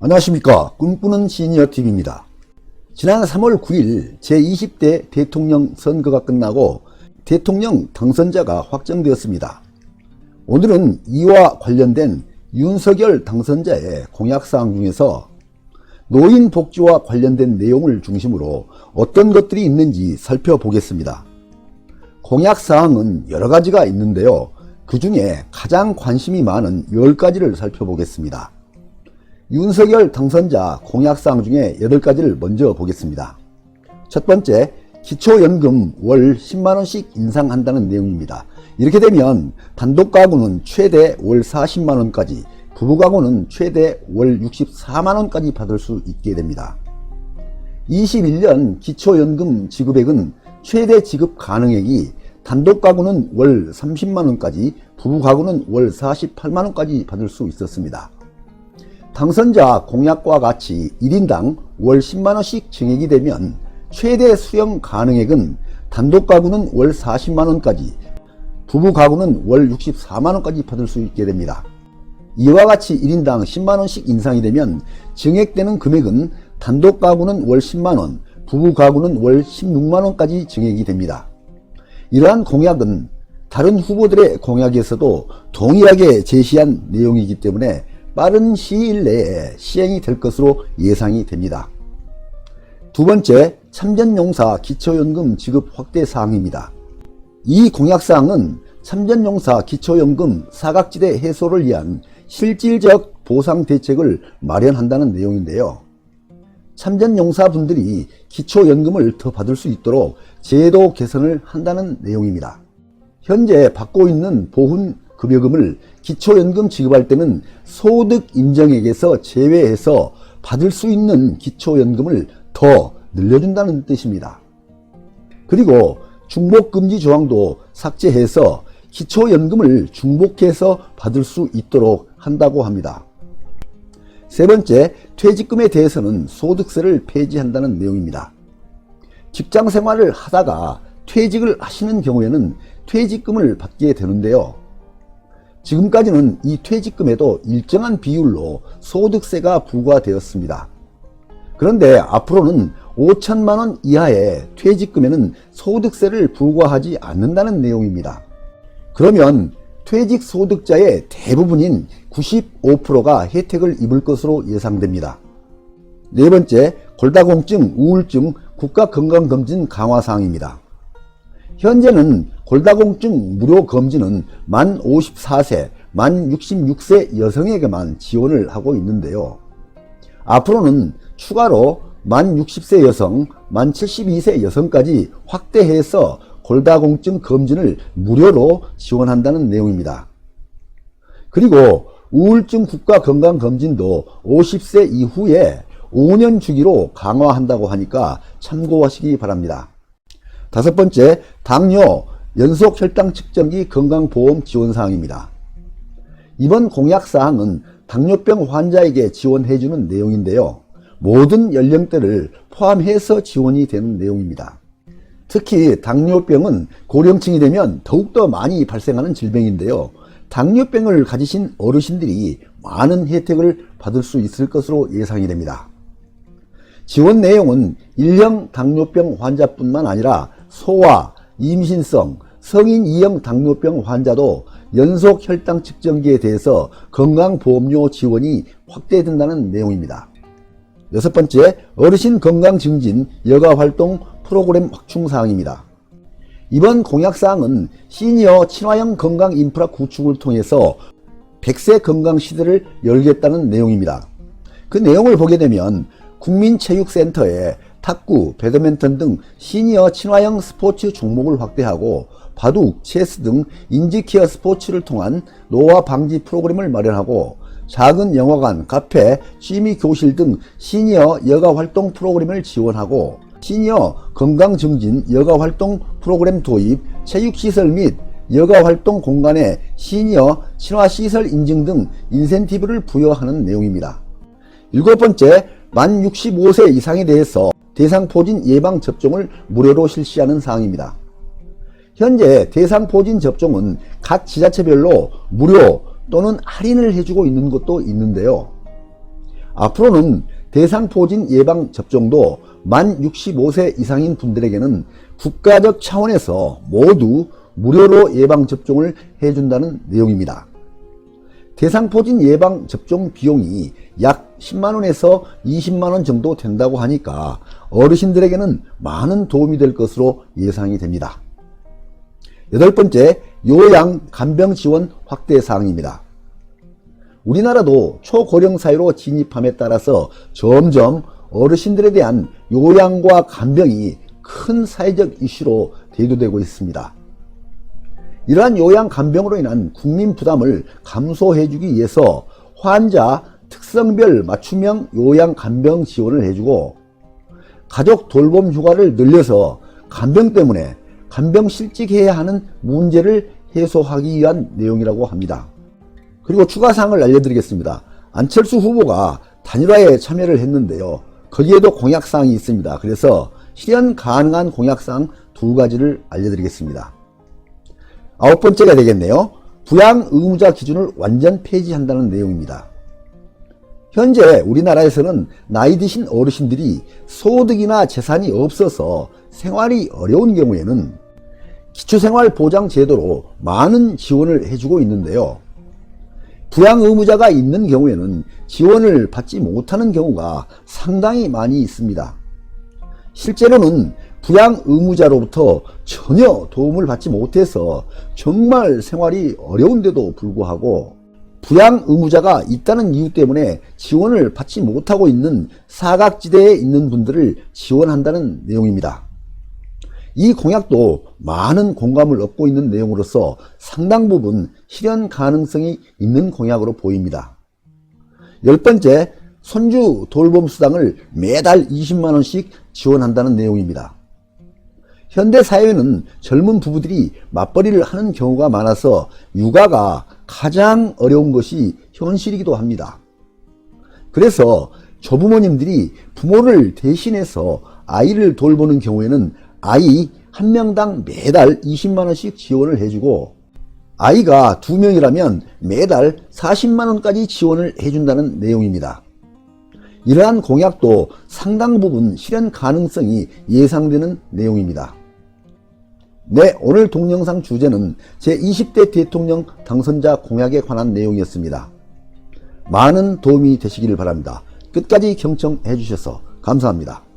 안녕하십니까 꿈꾸는 시니어TV입니다. 지난 3월 9일 제20대 대통령 선거가 끝나고 대통령 당선자가 확정되었습니다. 오늘은 이와 관련된 윤석열 당선자의 공약사항 중에서 노인 복지와 관련된 내용을 중심으로 어떤 것들이 있는지 살펴보겠습니다. 공약사항은 여러 가지가 있는데요. 그 중에 가장 관심이 많은 10가지를 살펴보겠습니다. 윤석열 당선자 공약사항 중에 8가지를 먼저 보겠습니다. 첫 번째, 기초연금 월 10만원씩 인상한다는 내용입니다. 이렇게 되면 단독 가구는 최대 월 40만원까지, 부부 가구는 최대 월 64만원까지 받을 수 있게 됩니다. 21년 기초연금 지급액은 최대 지급 가능액이 단독 가구는 월 30만원까지, 부부 가구는 월 48만원까지 받을 수 있었습니다. 당선자 공약과 같이 1인당 월 10만원씩 증액이 되면 최대 수령 가능액은 단독 가구는 월 40만원까지, 부부 가구는 월 64만원까지 받을 수 있게 됩니다. 이와 같이 1인당 10만원씩 인상이 되면 증액되는 금액은 단독 가구는 월 10만원, 부부 가구는 월 16만원까지 증액이 됩니다. 이러한 공약은 다른 후보들의 공약에서도 동일하게 제시한 내용이기 때문에 빠른 시일 내에 시행이 될 것으로 예상이 됩니다. 두 번째, 참전용사 기초연금 지급 확대 사항입니다. 이 공약사항은 참전용사 기초연금 사각지대 해소를 위한 실질적 보상 대책을 마련한다는 내용인데요. 참전용사분들이 기초연금을 더 받을 수 있도록 제도 개선을 한다는 내용입니다. 현재 받고 있는 보훈 급여금을 기초연금 지급할 때는 소득 인정액에서 제외해서 받을 수 있는 기초연금을 더 늘려준다는 뜻입니다. 그리고 중복금지 조항도 삭제해서 기초연금을 중복해서 받을 수 있도록 한다고 합니다. 세 번째, 퇴직금에 대해서는 소득세를 폐지한다는 내용입니다. 직장 생활을 하다가 퇴직을 하시는 경우에는 퇴직금을 받게 되는데요. 지금까지는 이 퇴직금에도 일정한 비율로 소득세가 부과되었습니다. 그런데 앞으로는 5천만원 이하의 퇴직금에는 소득세를 부과하지 않는다는 내용입니다. 그러면 퇴직 소득자의 대부분인 95%가 혜택을 입을 것으로 예상됩니다. 네 번째, 골다공증, 우울증 국가건강검진 강화 사항입니다. 현재는 골다공증 무료 검진은 만 54세, 만 66세 여성에게만 지원을 하고 있는데요. 앞으로는 추가로 만 60세 여성, 만 72세 여성까지 확대해서 골다공증 검진을 무료로 지원한다는 내용입니다. 그리고 우울증 국가건강검진도 50세 이후에 5년 주기로 강화한다고 하니까 참고하시기 바랍니다. 다섯 번째, 당뇨 연속 혈당 측정기 건강보험 지원 사항입니다. 이번 공약 사항은 당뇨병 환자에게 지원해 주는 내용인데요. 모든 연령대를 포함해서 지원이 되는 내용입니다. 특히 당뇨병은 고령층이 되면 더욱더 많이 발생하는 질병인데요. 당뇨병을 가지신 어르신들이 많은 혜택을 받을 수 있을 것으로 예상이 됩니다. 지원 내용은 일형 당뇨병 환자뿐만 아니라 소아, 임신성, 성인 2형 당뇨병 환자도 연속 혈당 측정기에 대해서 건강보험료 지원이 확대된다는 내용입니다. 여섯 번째, 어르신 건강 증진 여가 활동 프로그램 확충 사항입니다. 이번 공약 사항은 시니어 친화형 건강 인프라 구축을 통해서 100세 건강 시대를 열겠다는 내용입니다. 그 내용을 보게 되면 국민체육센터에 탁구, 배드민턴 등 시니어 친화형 스포츠 종목을 확대하고 바둑, 체스 등 인지케어 스포츠를 통한 노화 방지 프로그램을 마련하고 작은 영화관, 카페, 취미 교실 등 시니어 여가 활동 프로그램을 지원하고 시니어 건강 증진 여가 활동 프로그램 도입, 체육 시설 및 여가 활동 공간에 시니어 친화 시설 인증 등 인센티브를 부여하는 내용입니다. 일곱 번째, 만 65세 이상에 대해서 대상포진 예방 접종을 무료로 실시하는 사항입니다. 현재 대상포진 접종은 각 지자체별로 무료 또는 할인을 해주고 있는 것도 있는데요. 앞으로는 대상포진 예방 접종도 만 65세 이상인 분들에게는 국가적 차원에서 모두 무료로 예방 접종을 해준다는 내용입니다. 대상포진 예방 접종 비용이 약 10만원에서 20만원 정도 된다고 하니까 어르신들에게는 많은 도움이 될 것으로 예상이 됩니다. 여덟 번째, 요양 간병 지원 확대 사항입니다. 우리나라도 초고령 사회로 진입함에 따라서 점점 어르신들에 대한 요양과 간병이 큰 사회적 이슈로 대두되고 있습니다. 이러한 요양 간병으로 인한 국민 부담을 감소해주기 위해서 환자 특성별 맞춤형 요양 간병 지원을 해주고 가족 돌봄 휴가를 늘려서 간병 때문에 간병 실직해야 하는 문제를 해소하기 위한 내용이라고 합니다. 그리고 추가 사항을 알려드리겠습니다. 안철수 후보가 단일화에 참여를 했는데요. 거기에도 공약사항이 있습니다. 그래서 실현 가능한 공약사항 두 가지를 알려드리겠습니다. 아홉 번째가 되겠네요. 부양 의무자 기준을 완전 폐지한다는 내용입니다. 현재 우리나라에서는 나이 드신 어르신들이 소득이나 재산이 없어서 생활이 어려운 경우에는 기초생활보장제도로 많은 지원을 해주고 있는데요. 부양 의무자가 있는 경우에는 지원을 받지 못하는 경우가 상당히 많이 있습니다. 실제로는 부양 의무자로부터 전혀 도움을 받지 못해서 정말 생활이 어려운데도 불구하고 부양 의무자가 있다는 이유 때문에 지원을 받지 못하고 있는 사각지대에 있는 분들을 지원한다는 내용입니다. 이 공약도 많은 공감을 얻고 있는 내용으로서 상당 부분 실현 가능성이 있는 공약으로 보입니다. 열 번째, 손주 돌봄 수당을 매달 20만원씩 지원한다는 내용입니다. 현대 사회는 젊은 부부들이 맞벌이를 하는 경우가 많아서 육아가 가장 어려운 것이 현실이기도 합니다. 그래서 조부모님들이 부모를 대신해서 아이를 돌보는 경우에는 아이 한 명당 매달 20만원씩 지원을 해주고 아이가 두 명이라면 매달 40만원까지 지원을 해준다는 내용입니다. 이러한 공약도 상당 부분 실현 가능성이 예상되는 내용입니다. 네, 오늘 동영상 주제는 제20대 대통령 당선자 공약에 관한 내용이었습니다. 많은 도움이 되시기를 바랍니다. 끝까지 경청해 주셔서 감사합니다.